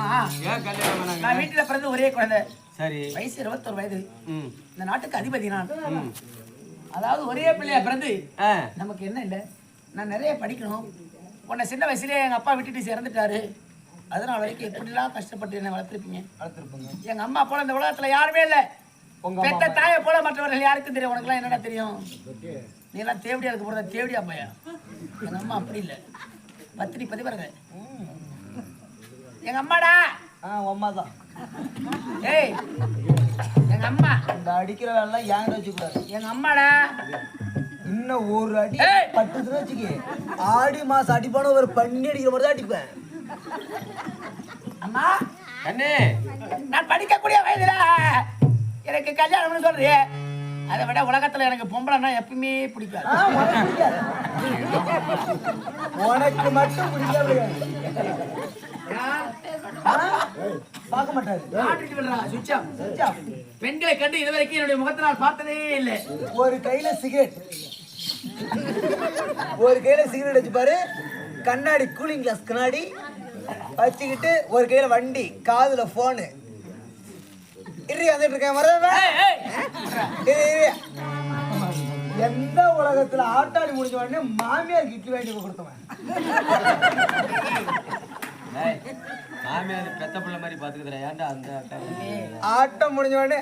அம்மா ஏன் கல்யாணம் நான் வீட்டுல பிறந்து ஒரே குழந்தை. சரி. வயசு இருபத்தொரு வயது. இந்த நாட்டுக்கு அதிபதி நான். அதாவது ஒரே பிள்ளையா பிறந்து நமக்கு என்ன இல்லை? நான் நிறைய படிக்கணும். உன்னை சின்ன வயசுலயே எங்க அப்பா விட்டுட்டு இறந்துட்டாரு அதனால வரைக்கும் எப்படிலாம் கஷ்டப்பட்டு என்ன வளர்த்துருப்பீங்க? வளர்த்துருப்பீங்க. எங்க அம்மா போல இந்த உலகத்துல யாருமே இல்லை. பெத்த தாயை போல மற்றவர்கள் யாருக்கும் தெரியும். உனக்குலாம் என்னடா தெரியும்? நீ எல்லாம் தேவடியா இருக்க போறதா தேவடியா பையா? எங்க அம்மா அப்படி இல்லை. பத்திரி பதிவரங்க எங்க அம்மாடா. ஆ அம்மா தான். ஏய் எங்க அம்மா. இந்த அடிக்கிற வேலைலாம் ஏன் வச்சுக்கூடாது. எங்க அம்மாடா. இன்னும் ஒரு அடி! பட்டுதுன்னு வச்சுக்கி. ஆடி மாசம் அடிப்பான ஒரு பண்ணி அடிக்கிற மாதிரி தான் அடிப்பேன். அம்மா கண்ணே நான் படிக்கக்கூடிய வயதுல எனக்கு கல்யாணம்னு சொல்றியே. அதை விட உலகத்துல எனக்கு பொம்பளைன்னா எப்பவுமே பிடிக்காது. உனக்கு மட்டும் பிடிக்காது? பார்க்க மாட்டாரு. பெண்களை கண்டு இதுவரைக்கும் என்னுடைய முகத்தை நான் பார்த்ததே இல்லை. ஒரு கையில சிகரெட். ஒரு கையில சிகரெட் வச்சு பாரு கண்ணாடி கூலிங் கிளாஸ் கண்ணாடி வச்சுக்கிட்டு ஒரு கையில வண்டி காதுல போனு இரு வந்துட்டு இருக்கேன். வரவே ஏய், ஏய். எந்த உலகத்துல ஆட்டாடி முடிஞ்ச உடனே மாமியாருக்கு இட்லி வாங்கி கொடுத்தவன்? மாமியார் பெத்த பிள்ளை மாதிரி பாத்துக்கிறேன் ஏன்டா அந்த ஆட்டம் முடிஞ்ச உடனே?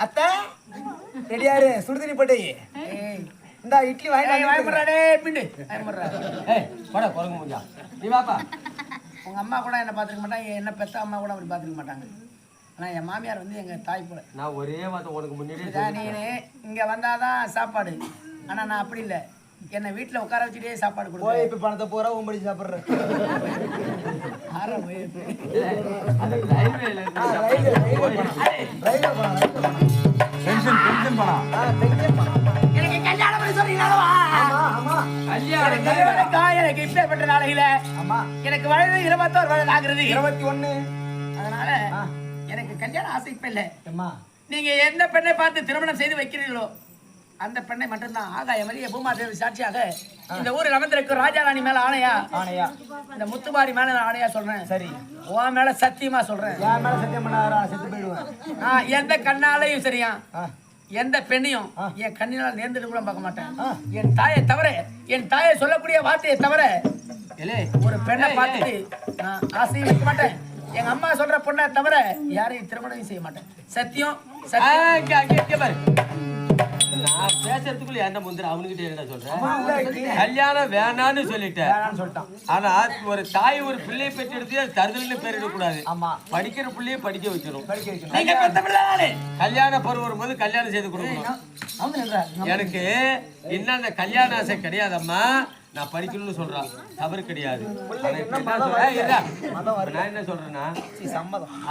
அத்தை ரெடியாரு சுடுதண்ணி போட்டு ஏய். இந்த இட்லி வாங்கி டேய், பிண்டு. ஏய் போடா குரங்கு முடிஞ்சா நீ வாப்பா. உங்க அம்மா கூட என்ன பார்த்துக்க மாட்டாங்க என்ன பெத்த அம்மா கூட அப்படி பார்த்துக்க மாட்டாங்க. ஆனா என் மாமியார் வந்து எங்க தாய் போல. நான் ஒரே வார்த்தை உனக்கு முன்னாடியே இதா நீனு இங்க வந்தாதான் சாப்பாடு. ஆனா நான் அப்படி இல்லை. என்னை வீட்டுல உட்கார வச்சுட்டே சாப்பாடு போய் கொடுப்பேன் இப்ப பணத்தை பூரா உம்படி சாப்பிடுறேன். Railway, railway. பணம். பென்ஷன் பணம். எனக்கு கல்யாணம் பண்ணி சொல்றீங்களா ஆமா, ஆமா, கல்யாணம் எனக்கு எனக்கு இப்பேற்பட்ட நாளையில ஆமா. எனக்கு வயது இருபத்தோரு வயது ஆகுறது. இருபத்தி ஆ. கல்யாணம் ஆசை இப்ப இல்ல. நீங்க எந்த பெண்ணை பார்த்து திருமணம் செய்து வைக்கிறீர்களோ அந்த பெண்ணை மட்டும்தான். ஆகாய மரிய பூமாதேவி சாட்சியாக இந்த ஊரில் அமர்ந்திருக்கும் ராஜாராணி மேல ஆணையா? ஆணையா. இந்த முத்துமாரி மேல நான் ஆணையா சொல்றேன். சரி. உன் மேல சத்தியமா சொல்றேன். என் மேல சத்தியம் பண்ணாரா செத்து போயிடுவேன். நான் எந்த கண்ணாலையும் சரியா? எந்த பெண்ணையும் என் கண்ணினால் நேர்ந்துட்டு கூட பார்க்க மாட்டேன். என் தாயை தவிர என் தாயை சொல்லக்கூடிய வார்த்தையை தவிர ஏலே. ஒரு பெண்ணை பார்த்துட்டு நான் ஆசையும் வைக்க மாட்டேன். எங்க அம்மா சொல்ற பொண்ணை தவிர யாரையும் திருமணம் செய்ய மாட்டேன். சத்தியம். நான் பேசுறதுக்குள்ள என்ன முந்திர அவனுக்கிட்ட என்ன சொல்றேன் கல்யாணம் வேணான்னு சொல்லிட்டேன். ஆனா ஒரு தாய் ஒரு பிள்ளையை பெற்றெடுத்து தருதல்னு பேரிடக்கூடாது ஆமா. படிக்கிற பிள்ளையை படிக்க வைக்கணும். நீங்க பருவம் வரும்போது கல்யாணம் செய்து கொடுக்கணும். எனக்கு இன்னும் அந்த கல்யாண ஆசை கிடையாதம்மா. நான் படிக்கணும்னு சொல்றான் தவறு கிடையாது. நான் என்ன சொல்றேன்னா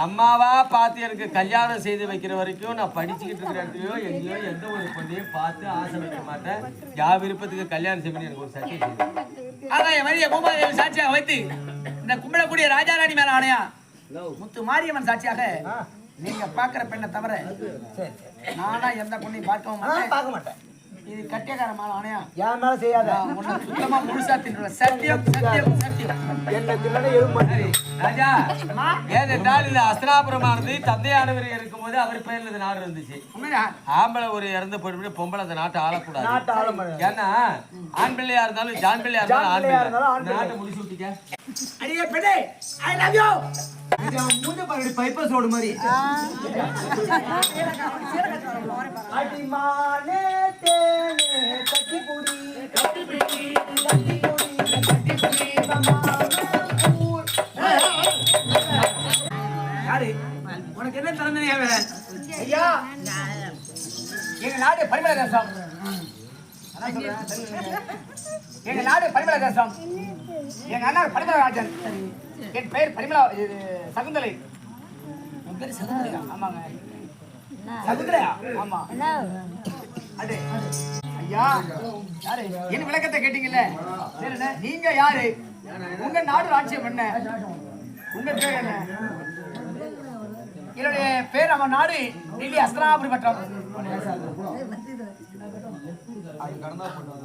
அம்மாவா பார்த்து எனக்கு கல்யாணம் செய்து வைக்கிற வரைக்கும் நான் படிச்சுக்கிட்டு இருக்கிற இடத்துலயோ எங்கேயோ எந்த ஒரு பொண்ணையும் பார்த்து ஆசை வைக்க மாட்டேன். யா விருப்பத்துக்கு கல்யாணம் செய்யணும் எனக்கு ஒரு சத்தியம். ஆனா என் மரிய பூமாதேவி சாட்சியாக வைத்து இந்த கும்பிடக்கூடிய ராஜாராணி மேல ஆணையா? முத்து மாரியம்மன் சாட்சியாக நீங்க பாக்குற பெண்ணை தவிர நானா எந்த பொண்ணையும் பார்க்கவும் பார்க்க மாட்டேன். இது கட்டியக்கார மேல ஆணையா? என் மேல செய்யாத? உன்னை சுத்தமா முழுசா தின்றுவேன். சத்தியம் சத்தியம் சத்தியம். என்ன தில்லடை எதுவும் மாட்டேன் ராஜா அம்மா ஏனென்றால் இது அஸ்தினாபுரமானது தந்தையானவர் இருக்கும்போது அவர் பெயர்ல இந்த நாடு இருந்துச்சு. ஆம்பளை ஒரு இறந்து போயிட்டு பொம்பளை அந்த நாட்டை ஆளக்கூடாது. நாட்டு ஆள ஏன்னா ஆண் பிள்ளையா இருந்தாலும் ஜான் பிள்ளையா இருந்தாலும் ஆண் பிள்ளையா பிள்ளை. இருந்தாலும். நாட்டை முடிச்சு விட்டீங்க அடியே பெண்ணே ஐ லவ் யூ மூஞ்ச பாருடி பைப்பர்ஸ் ரோடு மாதிரி. அடிமானே தேனே யாரு? உனக்கு என்ன திறந்தனே ஐயா. எங்க நாடு பரிமள தேசம். எங்க நாடு பரிமள தேசம் எங்க அண்ணா பரிமளராஜன். என் பெயர் பரிமளா சகுந்தலை. உன் பேர் சகுந்தலையா? ஆமாங்க. சகுந்தலையா? ஆமா. அடே ஐயா யாரு? என் விளக்கத்தை கேட்டீங்கல்ல? சரி அண்ணே, நீங்க யாரு? உங்க நாடு ராஜ்யம் என்ன? உங்க பேர் என்ன? என்னுடைய பேர் அவன் நாடு டெல்லி அஸ்திராபுரி பட்டம்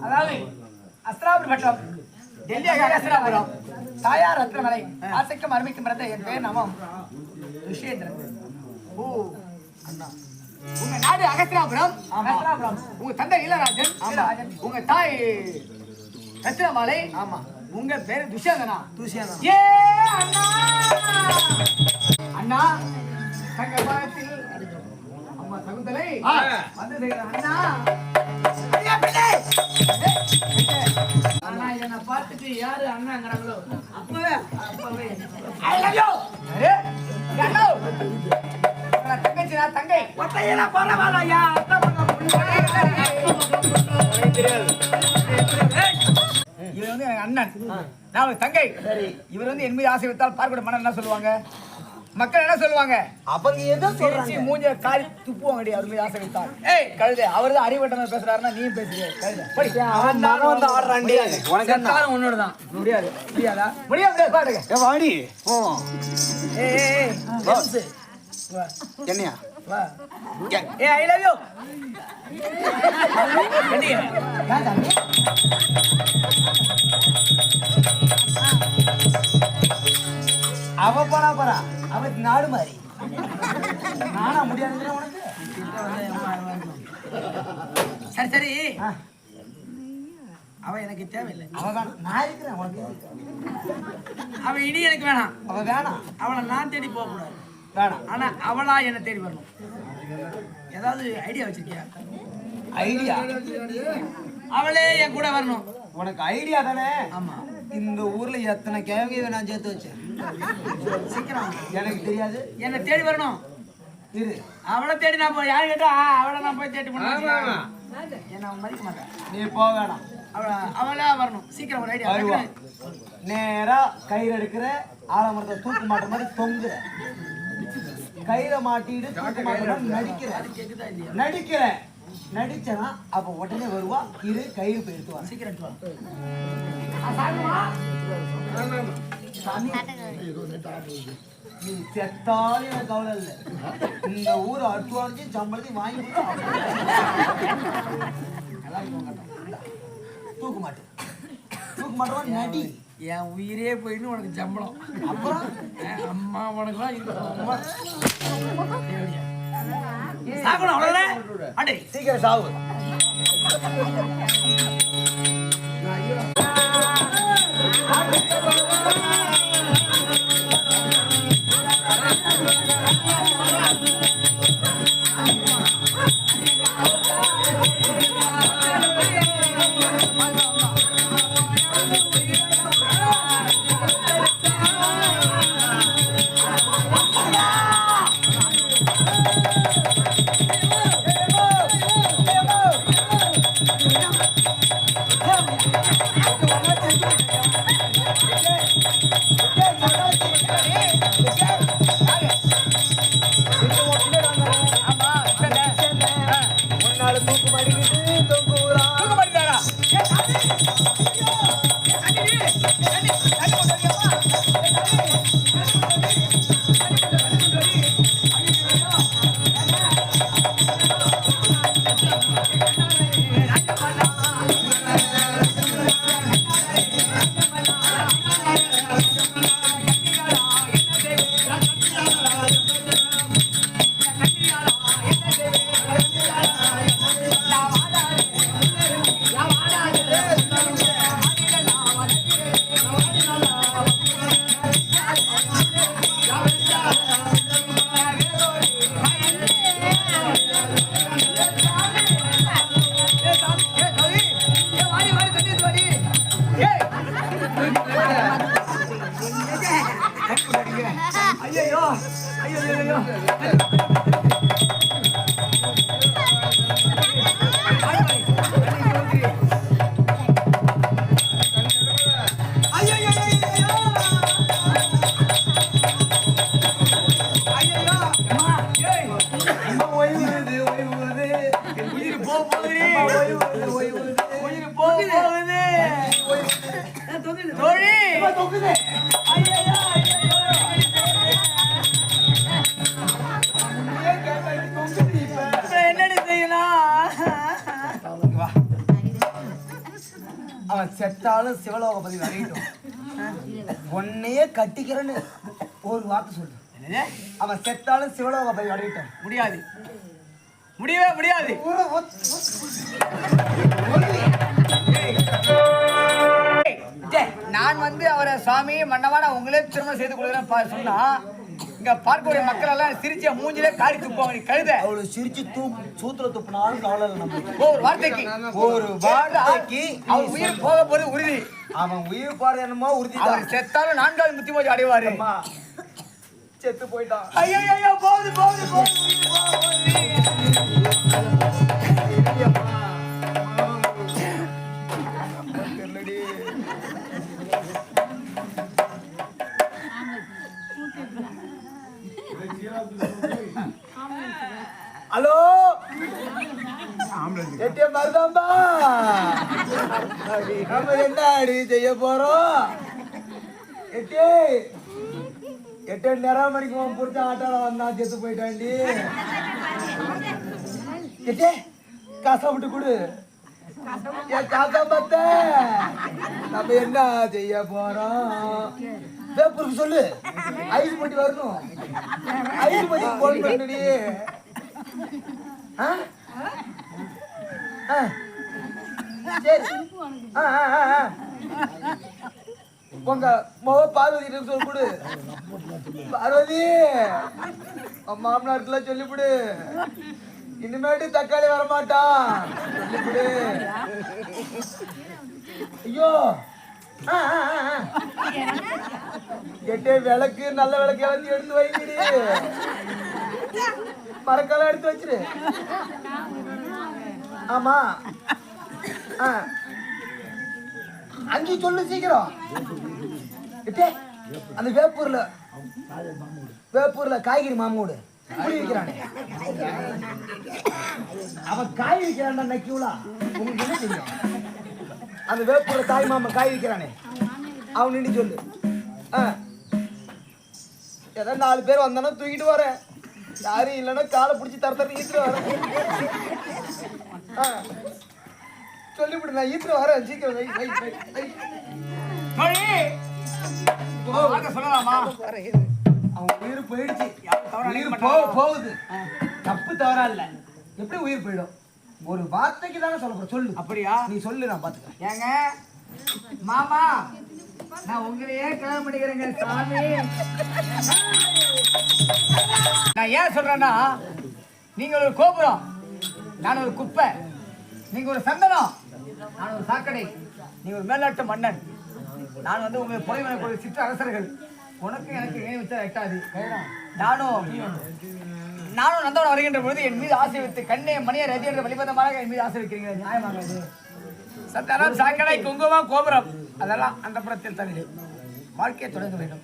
அதாவது அஸ்திராபுரி பட்டம் டெல்லி அஸ்திராபுரம் தாயார் ரத்னமலை ஆசைக்கும் அருமைக்கும் பிறந்த என் பேர் நாமம். ரிஷேந்திரன் ஓ அண்ணா. உங்க நாடு அகஸ்திராபுரம் அகஸ்திராபுரம் உங்க தந்தை இளராஜன். உங்க தாய் ரத்னமாலை ஆமா. உங்க பேரு துஷாந்தனா தூசியானா ஏ அண்ணா! அண்ணா தங்க பாகத்தில் அம்மா தகுந்தலை. வந்து அண்ணா. பார்த்துட்டு யாரு அண்ணாங்கிறாங்களோ? அப்பவே அப்பவே. ஐ லவ் யூ அண்ணா உங்க தங்கச்சி நான் தங்கை. ஒத்தையில பரவாயில்லையா? அத்தை இவர் வந்து எங்க அண்ணன். நான் தங்கை. இவர் வந்து என் மீது ஆசை வைத்தால் பார்க்கணும். மன்னன் என்ன சொல்லுவாங்க? மக்கள் என்ன சொல்லுவாங்க? அவங்க ஏதோ சொல்றாங்க? மூஞ்ச காரி துப்புவாங்கடி அவர் மீது ஆசை ஏய் கழுதை அவர் தான் அறிவட்டமா பேசுறாருன்னா நீயும் பேசுறிய. கழுதை. அவன் மகன் வந்து ஆடுறான்டி. உனக்கு என்ன? உன்னோட தான் முடியாது. முடியாதா? முடியாது. பாருங்க ஏ வாடி. ஓ ஏய் ஏய், என்னையா? வா. ஏய் ஐ லவ் யூ அவ போனா போறா. அவன் நாடு மாதிரி நானா முடியாதுங்கிற உனக்கு? சரி சரி. அவ எனக்கு தேவையில்லை. அவ வேணாம். நான் இருக்கிறேன் உனக்கு அவ இனி எனக்கு வேணாம். அவ வேணாம். அவளை நான் தேடி போக கூடாது. வேணாம். ஆனா அவளா என்ன தேடி வரணும். ஏதாவது ஐடியா வச்சிருக்கியா? ஐடியா அவளே என் கூட வரணும். உனக்கு ஐடியா தானே? ஆமா. இந்த ஊர்ல எத்தனை கிழமையை நான் சேர்த்து வச்சேன்? சீக்கிரம் எனக்கு தெரியாது. என்ன தேடி வரணும். இரு. அவளை தேடி நான் போய் யாரு கேட்டா ஆ, அவளை நான் போய் தேடி பண்ண என்ன அவன் மதிக்க மாட்டேன். நீ போக வேணாம். அவளை அவளா வரணும். சீக்கிரம் ஒரு ஐடியா வருவா. நேரா கயிறு எடுக்கிற ஆலமரத்தை தூக்கு மாட்டுற மாதிரி தொங்குற. கயிறை மாட்டிட்டு தூக்கு மாட்டுற மாதிரி நடிக்கிற. நடிக்கிற நடிச்சனா அப்ப உடனே வருவா. இரு கயிறு போய் எடுத்து வா. சீக்கிரம் எடுத்து வா. நீ செத்தாலும் எனக்கு கவலை இல்லை இந்த ஊர் அட்வான்ஸையும் சம்பளத்தையும் வாங்கி கொடுத்து தூக்கு மாட்டு தூக்கு மாட்டவா நடி என் உயிரே போயின்னு உனக்கு சம்பளம் அப்புறம் அம்மா உனக்குலாம் இது அம்மா. தேவையா? அடே சீக்கிரம் சாவு உன்னால செத்தாலும் சிவலோக பதிவு அடையட்டும் உன்னையே கட்டிக்கிறேன்னு ஒரு வார்த்தை சொல்லு? அவன் செத்தாலும் சிவலோக போய் அடையிட்டான் முடியாது முடியவே முடியாது டேய், நான் வந்து அவரை சுவாமி மன்னவா நான் உங்களே திருமணம் செய்து கொள்கிறேன் பா- சொன்னா இங்க பார்க்கக்கூடிய மக்கள் எல்லாம் சிரிச்ச மூஞ்சிலே காரி துப்புவாங்க நீ கழுத. அவளை சிரிச்சு தூ சூத்துல துப்புனாலும் கவலை இல்லை நம்மளுக்கு ஒரு வார்த்தைக்கு ஒரு வார்த்தைக்கு அவர் உயிர் போக போறது உறுதி. அவன் உயிர் பாடு என்னமோ உறுதிதான் அவர் செத்தாலும் நான்காவது முத்தி அடைவாரு. அம்மா, செத்து போயிட்டான். ஐயோ ஐயோ போகுது போகுது போகுது. ஹலோ? எட்டிய மருதாம்பா. நம்ம என்ன அடி செய்ய போறோம்? எட்டி? எட்டு நேரம் மணிக்கு உன் புடிச்ச ஆட்டோல வந்தா செத்து போயிட்டாண்டி. எட்டே? காசா விட்டு கொடு. ஏ காசா பத்த. நம்ம என்ன செய்ய போறோம்? பேப்பருக்கு சொல்லு. ஐஸ் பட்டி வரணும். ஐஸ் பட்டி போன் பண்ணடி ஆ? ஆ. சரி. ஆ, ஆ, ஆ, உங்க மொக பார்வதி கிட்ட சொல்லி கொடு. பார்வதி உன் மாமனாருக்குலாம் சொல்லிவிடு இனிமேட்டு தக்காளி வர மாட்டான் சொல்லிவிடு ஐயோ. எட்டே விளக்கு நல்ல விளக்கு எல்லாத்தையும் எடுத்து வைங்கடி. மரக்கெல்லாம் எடுத்து வச்சிரு. ஆமா. ஆ. அஞ்சு சொல்லு சீக்கிரம். எட்டே அந்த வேப்பூர்ல வேப்பூர்ல காய்கறி மாமூடு. புளி விற்கிறானே அவன் காய் விற்கிறான்டா நக்கிவுலா. உங்களுக்கு என்ன தெரியும்? அந்த வேப்பூர்ல தாய் மாமன் காய் விற்கிறானே அவன் நின்று சொல்லு. ஆ. ஏதோ நாலு பேர் வந்தானா தூக்கிட்டு வரேன் யாரும் இல்லைன்னா காலை பிடிச்சி தர தர ஈத்துட்டு வரேன் ஆ. சொல்லிவிடு நான் ஈத்துட்டு வரேன். சீக்கிரம் வை வை வை சொல்லலாமா? அவன் உயிர் போயிடுச்சு. உயிர் போகுது. தப்பு தவறா இல்ல. எப்படி உயிர் போயிடும்? ஒரு வார்த்தைக்கு தானே சொல்ல போற சொல்லு. அப்படியா? நீ சொல்லு நான் பாத்துக்கிறேன். ஏங்க மாமா நான் உங்களையே கல்யாணம் பண்ணிக்கிறேங்க சாமி. நான் ஏன் சொல்றேன்னா நீங்க ஒரு கோபுரம் நான் ஒரு குப்பை நீங்க ஒரு சந்தனம் நான் ஒரு சாக்கடை நீங்க ஒரு மேல்நாட்டு மன்னன். நான் வந்து உங்க புறைவன ஒரு சிற்ற அரசர்கள். உனக்கு எனக்கு இணை வச்சா எட்டாது. நானும் நானும் நந்தவனம் வருகின்ற பொழுது என் மீது ஆசை வைத்து கண்ணே மணியை ரதி என்ற வழிபதமாக என் மீது ஆசை வைக்கிறீங்க நியாயமாக சத்தாரம் சாக்கடை குங்குமம் கோபுரம் அதெல்லாம் அந்த புறத்தில் தள்ளி வாழ்க்கையை தொடங்க வேண்டும்.